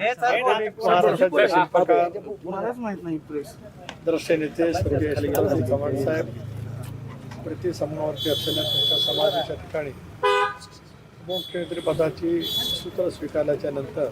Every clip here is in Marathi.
महाराष्ट्राचे शिल्पकार. द्रष्टे नेते स्वर्गीय शिवराज चव्हाण साहेब प्रति समूहावरती असलेल्या तुमच्या समाजाच्या ठिकाणी मुख्यमंत्री पदाची सूत्र स्वीकारल्याच्या नंतर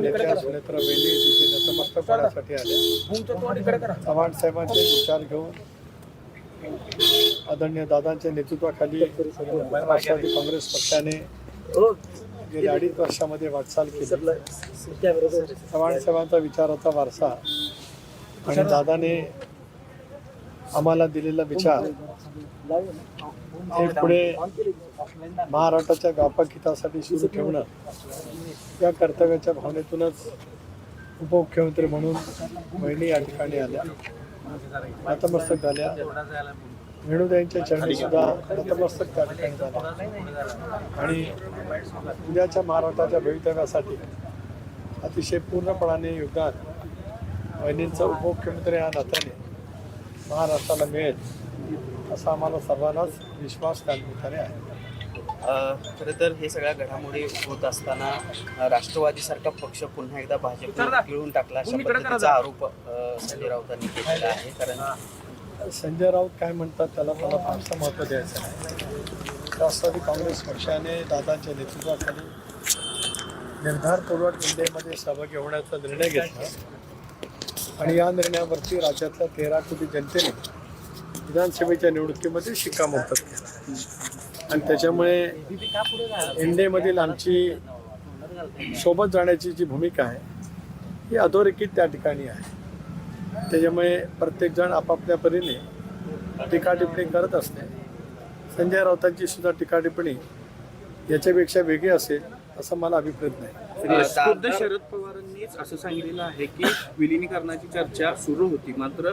नेत्या सुनेत्रा वेली तिथे नतमस्तक होण्यासाठी आल्या. चव्हाण साहेबांचे विचार घेऊन आदरणीय दादांच्या नेतृत्वाखाली राष्ट्रवादी काँग्रेस पक्षाने गेल्या अडीच वर्षामध्ये वाटचाल केली? चव्हाण साहेबांचा विचाराचा वारसा. आणि दादाने आम्हाला दिलेला विचार. हे पुढे महाराष्ट्राच्या व्यापक हितासाठी सुरू ठेवणं. या कर्तव्याच्या भावनेतूनच उपमुख्यमंत्री म्हणून बहिणी या ठिकाणी आल्या. नतमस्तक झाल्या. रेणुदाईंच्या चरणी सुद्धा नतमस्तक त्या ठिकाणी झाल्या आणि उद्याच्या महाराष्ट्राच्या भवितव्यासाठी अतिशय पूर्णपणाने योगदान बहिणींचं उपमुख्यमंत्री या नात्याने महाराष्ट्राला मिळेल असा आम्हाला सर्वांनाच विश्वास त्या निमित्ताने आहे खरं तर हे सगळ्या घडामोडी होत असताना राष्ट्रवादीसारखा पक्ष पुन्हा एकदा भाजप गिळून टाकला अशा पद्धतीचा आरोप संजय राऊतांनी केलेला आहे. कारण संजय राऊत काय म्हणतात त्याला मला फारसं महत्त्व द्यायचं आहे राष्ट्रवादी काँग्रेस पक्षाने दादांच्या नेतृत्वाखाली निर्धारपूर्वक इंडियामध्ये सहभागी होण्याचा निर्णय घेतला. आणि या निर्णयावरती राज्यातल्या तेरा कोटी जनतेने विधानसभेच्या निवडणुकीमध्ये शिक्कामोर्तब केला. आणि त्याच्यामुळे एनडीएमधील आमची सोबत जाण्याची जी भूमिका आहे ही अधोरेखित त्या ठिकाणी आहे. त्याच्यामुळे प्रत्येकजण आपापल्या परीने टीका टिप्पणी करत असते. संजय राऊतांची सुद्धा टीका टिप्पणी याच्यापेक्षा वेगळी असेल असं मला अभिप्रेत नाही. शरद पवारांनीच असं सांगितलेलं आहे की विलिनीकरणाची चर्चा सुरू होती. मात्र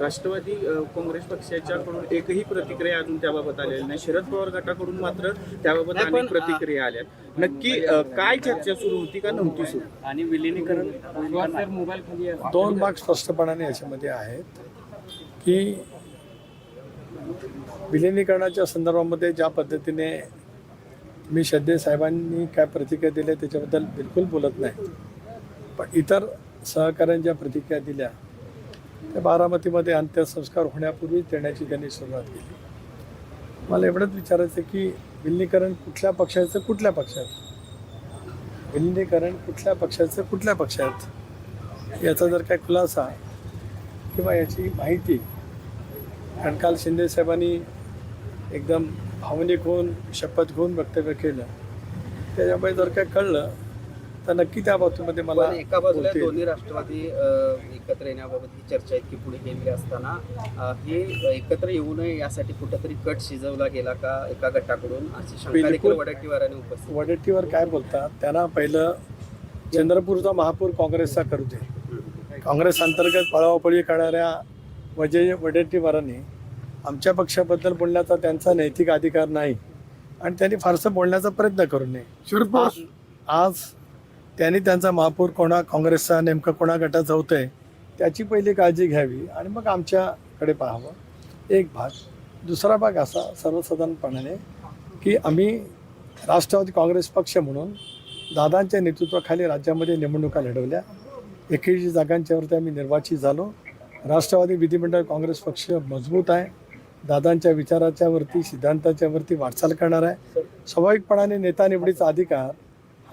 राष्ट्रवादी काँग्रेस पक्षाच्याकडून एकही प्रतिक्रिया अजून त्याबाबत आलेली नाही. शरद पवार गटाकडून मात्र त्याबाबत अनेक प्रतिक्रिया आल्या. नक्की काय चर्चा सुरू होती का नव्हती सुरू? आणि विलिनीकरण मोबाईल खाली दोन भाग स्पष्टपणाने याच्यामध्ये आहेत की विलिनीकरणाच्या संदर्भामध्ये ज्या पद्धतीने मी श्रद्धे साहेबांनी काय प्रतिक्रिया दिल्या त्याच्याबद्दल बिलकुल बोलत नाही. पण इतर सहकाऱ्यांच्या प्रतिक्रिया दिल्या त्या बारामतीमध्ये अंत्यसंस्कार होण्यापूर्वीच देण्याची त्यांनी सुरुवात केली. मला एवढंच विचारायचं की विलिनीकरण कुठल्या पक्षाचं कुठल्या पक्षात विलिनीकरण कुठल्या पक्षाचं कुठल्या पक्षात याचा जर काय खुलासा किंवा याची माहिती कारण काल शिंदे साहेबांनी एकदम भावनिक होऊन शपथ घेऊन वक्तव्य केलं त्याच्यामुळे जर काय कळलं तर नक्की त्या बाबतीमध्ये मला एका बाजूला. दोन्ही राष्ट्रवादी एकत्र येण्याबाबत ही चर्चा इतकी पुढे गेलेली असताना हे एकत्र येऊ नये यासाठी कुठेतरी कट शिजवला गेला का एका गटाकडून? अशी शंका. वडट्टीवाराने उपस्थित वडेट्टीवर काय बोलतात? त्यांना पहिलं चंद्रपूरचा महापौर काँग्रेसचा करू दे. काँग्रेस अंतर्गत पळावपळी करणाऱ्या वजय वडेट्टीवारांनी आमच्या पक्षाबद्दल बोलण्याचा त्यांचा नैतिक अधिकार नाही. आणि त्यांनी फारसं बोलण्याचा प्रयत्न करू नये. आज त्यांनी त्यांचा महापौर कोणा काँग्रेसचा नेमकं कोणा गटाचा होतं आहे त्याची पहिली काळजी घ्यावी आणि मग आमच्याकडे पाहावं. एक भाग. दुसरा भाग असा सर्वसाधारणपणाने की आम्ही राष्ट्रवादी काँग्रेस पक्ष म्हणून दादांच्या नेतृत्वाखाली राज्यामध्ये निवडणुका लढवल्या. एकेशी जागांच्यावरती आम्ही निर्वाचित झालो. राष्ट्रवादी विधिमंडळ काँग्रेस पक्ष मजबूत आहे. दादांच्या विचाराच्यावरती सिद्धांताच्यावरती वाटचाल करणार आहे. स्वाभाविकपणाने नेता निवडीचा अधिकार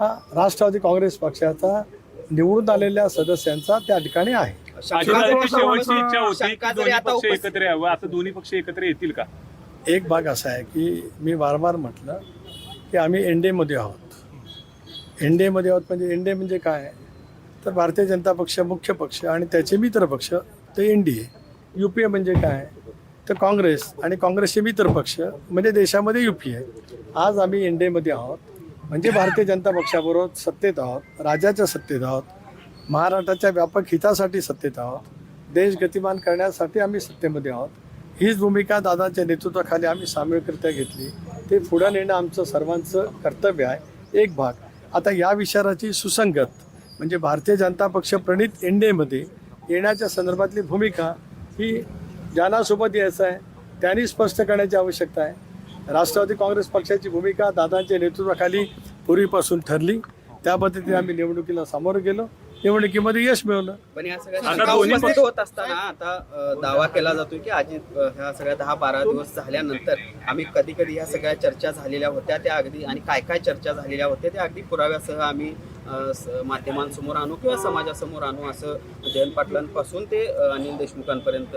हा राष्ट्रवादी काँग्रेस पक्षाचा निवडून आलेल्या सदस्यांचा त्या ठिकाणी आहे. अजितदादांची शेवटची इच्छा होती शंका की जरी दोन्ही आता पक्ष उपस्थित- एकत्र यावं? आता दोन्ही पक्ष एकत्र येतील का? एक भाग असा आहे की मी वारंवार म्हटलं की आम्ही एन डी एमध्ये आहोत. एन डी एमध्ये आहोत म्हणजे एन डी ए म्हणजे काय? तर भारतीय जनता पक्ष मुख्य पक्ष आणि त्याचे मित्र पक्ष ते N D A U P A म्हणजे काय? तर काँग्रेस आणि काँग्रेसचे मित्र पक्ष म्हणजे देशामध्ये यू पी ए आज आम्ही एन डी एमध्ये आहोत. म्हणजे भारतीय जनता पक्षाबरोबर सत्तेत आहोत राज्याच्या सत्तेत आहोत महाराष्ट्राच्या व्यापक हितासाठी सत्तेत आहोत देश गतिमान करण्यासाठी आम्ही सत्तेमध्ये आहोत. हीच भूमिका दादाच्या नेतृत्वाखाली आम्ही सामूहिकरित्या घेतली. ते पुढं नेणं आमचं सर्वांचं कर्तव्य आहे. एक भाग. आता या विचाराची सुसंगत म्हणजे भारतीय जनता पक्ष प्रणित एन डी एमध्ये येण्याच्या संदर्भातली भूमिका ही ज्यांना सोबत यायचं आहे त्यांनी स्पष्ट करण्याची आवश्यकता आहे. राष्ट्रवादी काँग्रेस पक्षाची भूमिका दादांच्या नेतृत्वाखाली पूर्वीपासून ठरली. त्या पद्धतीने आम्ही निवडणुकीला सामोरं गेलो. निवडणुकीमध्ये यश मिळवलं. पण या सगळ्या उपस्थित होत असताना आता दावा केला जातोय की अजित ह्या सगळ्या दहा बारा दिवस झाल्यानंतर आम्ही कधी कधी ह्या सगळ्या चर्चा झालेल्या होत्या त्या अगदी आणि काय काय चर्चा झालेल्या होत्या त्या अगदी पुराव्यासह आम्ही माध्यमांसमोर आणू किंवा समाजासमोर आणू असं जयंत पाटलांपासून ते अनिल देशमुखांपर्यंत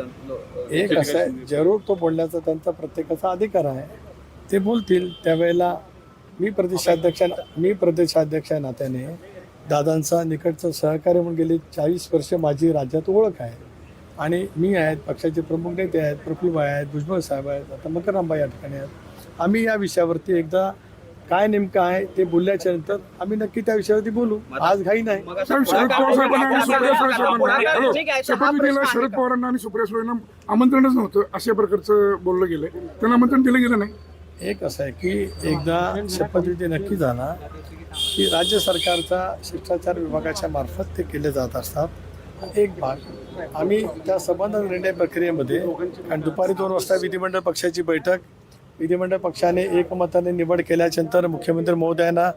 एक असं जरूर तो बोलण्याचा त्यांचा प्रत्येकाचा अधिकार आहे. ते बोलतील. त्यावेळेला मी प्रदेशाध्यक्ष मी प्रदेशाध्यक्ष नात्याने. दादांचा निकटचं सहकार्य म्हणून गेली चाळीस वर्ष माझी राज्यात ओळख आहे. आणि मी आहेत पक्षाचे प्रमुख नेते आहेत प्रफुल्लभाई आहेत भुजबळ साहेब आहेत आता मकररामबाई या ठिकाणी आहेत. आम्ही या विषयावरती एकदा काय नेमकं आहे ते बोलल्याच्या नंतर आम्ही नक्की त्या विषयावरती बोलू. आज घाई नाही. शरद? पवारांना आणि सुप्रिया सुळेंना आमंत्रणच नव्हतं. अशा प्रकारचं बोललं गेलंय. त्यांना आमंत्रण दिलं गेलं नाही. एक असं आहे की एकदा शपथविधी नक्की झाला की राज्य सरकारचा शिष्टाचार विभागाच्या मार्फत ते केले जात असतात. एक भाग. आम्ही त्या संबंध निर्णय प्रक्रियेमध्ये कारण दुपारी दोन वाजता विधिमंडळ पक्षाची बैठक विधिमंडळ पक्षाने एकमताने निवड केल्याच्यानंतर मुख्यमंत्री महोदयांना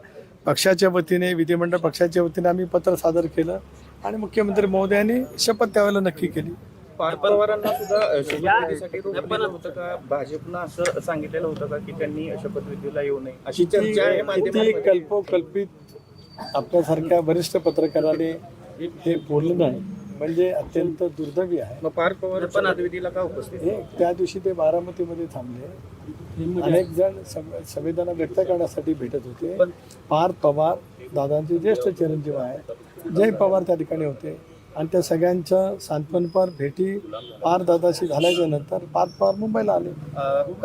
पक्षाच्या वतीने विधिमंडळ पक्षाच्या वतीने आम्ही पत्र सादर केलं आणि मुख्यमंत्री महोदयांनी शपथ त्यावेळेला नक्की केली. पार्थ पवारांना सुद्धा शपथविधीसाठी रोखलेलं होतं का? भाजपनं असं सांगितलेलं होतं का की त्यांनी शपथविधीला येऊ नये? अशी चर्चा आहे माध्यमांमध्ये. कल्पोकल्पित आपल्यासारख्या वरिष्ठ पत्रकाराने हे बोललं नाही. म्हणजे अत्यंत दुर्दैवी आहे. मग पार्थ पवार शपथविधीला का उपस्थित? हे त्या दिवशी ते बारामतीमध्ये थांबले. अनेक जण सं- संवेदना व्यक्त करण्यासाठी भेटत होते. पार्थ पवार दादांचे ज्येष्ठ चिरंजीव आहेत. जय पवार त्या ठिकाणी होते. आणि त्या सगळ्यांच्या सांत्वनपर भेटी पार दादाशी झाल्याच्यानंतर पार्थ पवार मुंबईला आले.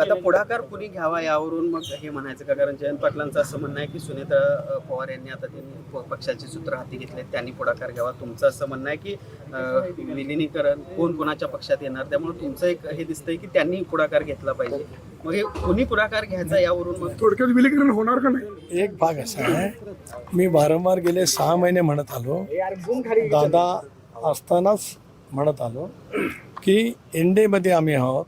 आता पुढाकार कुणी घ्यावा यावरून मग हे म्हणायचं का? कारण जयंत पाटलांचं असं म्हणणं आहे की सुनेत्रा अ, पवार यांनी आता त्यांनी प- पक्षाचे सूत्र हाती घेतले त्यांनी पुढाकार घ्यावा. तुमचं असं म्हणणं आहे की विलिनीकरण कोण कोणाच्या पक्षात येणार? त्यामुळे तुमचं एक हे दिसतंय की त्यांनी पुढाकार घेतला पाहिजे. मग हे कुणी पुढाकार घ्यायचा यावरून मग? थोडक्यात विलीकरण होणार का नाही? एक भाग असा आहे. मी वारंवार गेले सहा महिने म्हणत आलो. दादा असतानाच म्हणत आलो की एनडीएमध्ये आम्ही आहोत.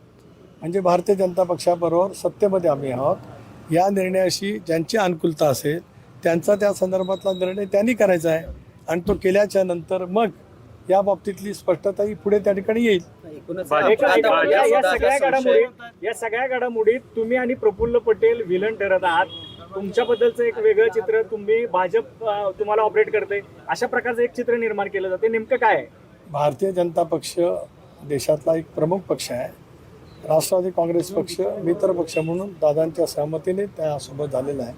म्हणजे भारतीय जनता पक्षाबरोबर सत्तेमध्ये आम्ही आहोत. या निर्णयाशी ज्यांची अनुकूलता असेल त्यांचा त्या संदर्भातला निर्णय त्यांनी करायचा आहे. आणि तो केल्याच्यानंतर मग या बाबतीतली स्पष्टताही पुढे त्या ठिकाणी येईल. या सगळ्या घडामोडीत तुम्ही आणि प्रफुल्ल पटेल विलन ठरत आहात. तुमच्याबद्दलचं एक वेगळं चित्र तुम्ही भाजप तुम्हाला ऑपरेट करते अशा प्रकारचं एक चित्र निर्माण केलं जाते. नेमकं काय आहे? भारतीय जनता पक्ष देशातला एक प्रमुख पक्ष आहे. राष्ट्रवादी काँग्रेस पक्ष मित्र पक्ष म्हणून दादांच्या सहमतीने त्यासोबत झालेला आहे.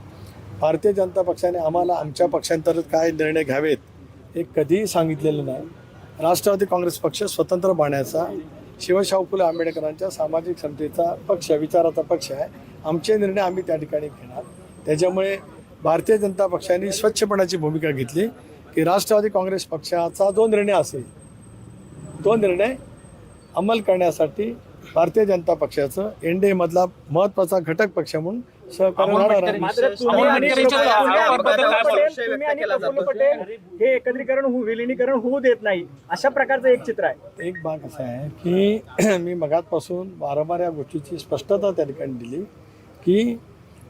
भारतीय जनता पक्षाने आम्हाला आमच्या पक्षांतर्गत काय निर्णय घ्यावेत हे कधीही सांगितलेलं नाही. राष्ट्रवादी काँग्रेस पक्ष स्वतंत्र पाहण्याचा शिवशाहू फुले आंबेडकरांच्या सामाजिक क्षमतेचा पक्ष विचाराचा पक्ष आहे. आमचे निर्णय आम्ही त्या ठिकाणी घेणार. त्याच्यामुळे भारतीय जनता पक्षाने स्वच्छपणाची भूमिका घेतली की राष्ट्रवादी काँग्रेस पक्षाचा जो निर्णय असेल तो निर्णय अंमल करण्यासाठी भारतीय जनता पक्षाचं एन डी मधला महत्त्वाचा घटक पक्ष म्हणून हे एकत्रीकरण होऊ विलिनीकरण होऊ देत नाही. अशा प्रकारचं एक चित्र आहे. एक भाग असा आहे की मी मगातपासून वारंवार या गोष्टीची स्पष्टता त्या ठिकाणी दिली की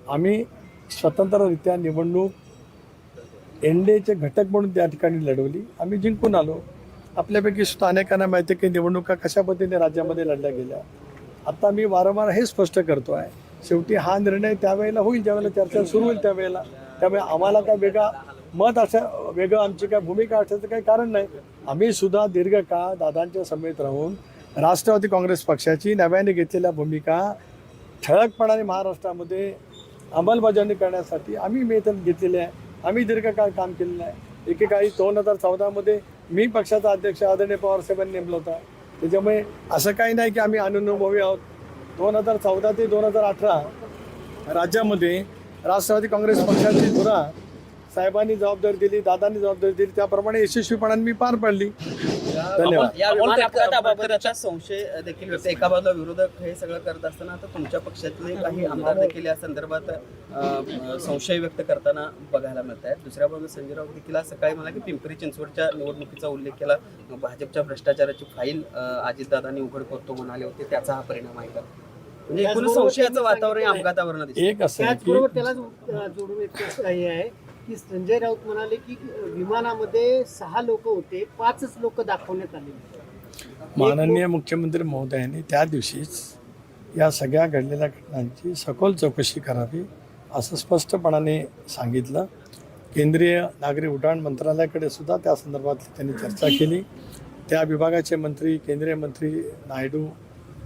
आम्ही स्वतंत्ररित्या निवडणूक एन डी एचे घटक म्हणून त्या ठिकाणी लढवली. आम्ही जिंकून आलो. आपल्यापैकी सुद्धा अनेकांना माहिती आहे की निवडणुका कशा पद्धतीने राज्यामध्ये लढल्या गेल्या. आता मी वारंवार हे स्पष्ट करतो आहे. शेवटी हा निर्णय त्यावेळेला होईल ज्यावेळेला चर्चा सुरू होईल त्यावेळेला. त्यामुळे आम्हाला काय वेगळा मत असं वेगळं आमची काय भूमिका असण्याचं काही कारण नाही. आम्ही सुद्धा दीर्घकाळ दादांच्या समेत राहून राष्ट्रवादी काँग्रेस पक्षाची नव्याने घेतलेल्या भूमिका ठळकपणाने महाराष्ट्रामध्ये अंमलबजावणी करण्यासाठी आम्ही वेतन घेतलेले आहे. आम्ही दीर्घकाळ काम केलेलं आहे. एकेकाळी दोन हजार चौदामध्ये मी पक्षाचा अध्यक्ष आदरणीय पवारसाहेबांनी नेमला होता. त्याच्यामुळे असं काही नाही की आम्ही अनुभवी आहोत. दोन हजार चौदा ते दोन हजार अठरा राज्यामध्ये राष्ट्रवादी काँग्रेस पक्षाची धुरा साहेबांनी जबाबदारी दिली दादांनी जबाबदारी दिली. त्याप्रमाणे यशस्वीपणाने मी पार पाडली. धन्यवाद. या विमान अपघाताबाबतचा संशय देखील व्यक्त एका बाजूला विरोधक हे सगळं करत असताना आता तुमच्या पक्षातले काही आमदार देखील या संदर्भात संशय व्यक्त करताना बघायला मिळत आहेत दुसऱ्या बाजूला संजय राऊत देखील आज सकाळी मला की पिंपरी चिंचवडच्या निवडणुकीचा उल्लेख केला. भाजपच्या भ्रष्टाचाराची फाईल अजितदादांनी उघड करतो म्हणाले होते. त्याचा हा परिणाम आहे का? म्हणजे एकूण संशयाचं वातावरण दिसतं एक असं त्याचबरोबर त्याला जोडून एक हे आहे. की संजय राऊत म्हणाले की विमानामध्ये सहा लोक होते पाचच लोक दाखवण्यात आले माननीय मुख्यमंत्री महोदयांनी त्या दिवशीच या सगळ्या घडलेल्या घटनांची सखोल चौकशी करावी असं स्पष्टपणाने सांगितलं. केंद्रीय नागरी उड्डाण मंत्रालयाकडे सुद्धा त्या संदर्भात त्यांनी चर्चा केली. त्या विभागाचे मंत्री केंद्रीय मंत्री नायडू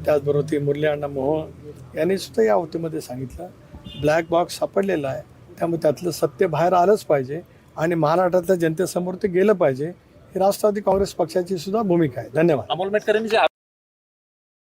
त्याचबरोबर ती मुरली अण्णा मोहन यांनी सुद्धा या होतीमध्ये सांगितलं. ब्लॅक बॉक्स सापडलेला आहे. त्यामुळे त्यातलं सत्य बाहेर आलंच पाहिजे आणि महाराष्ट्रातल्या जनतेसमोर ते गेलं पाहिजे. ही राष्ट्रवादी काँग्रेस पक्षाची सुद्धा भूमिका आहे. धन्यवाद. अमोल मेटकरांनी जे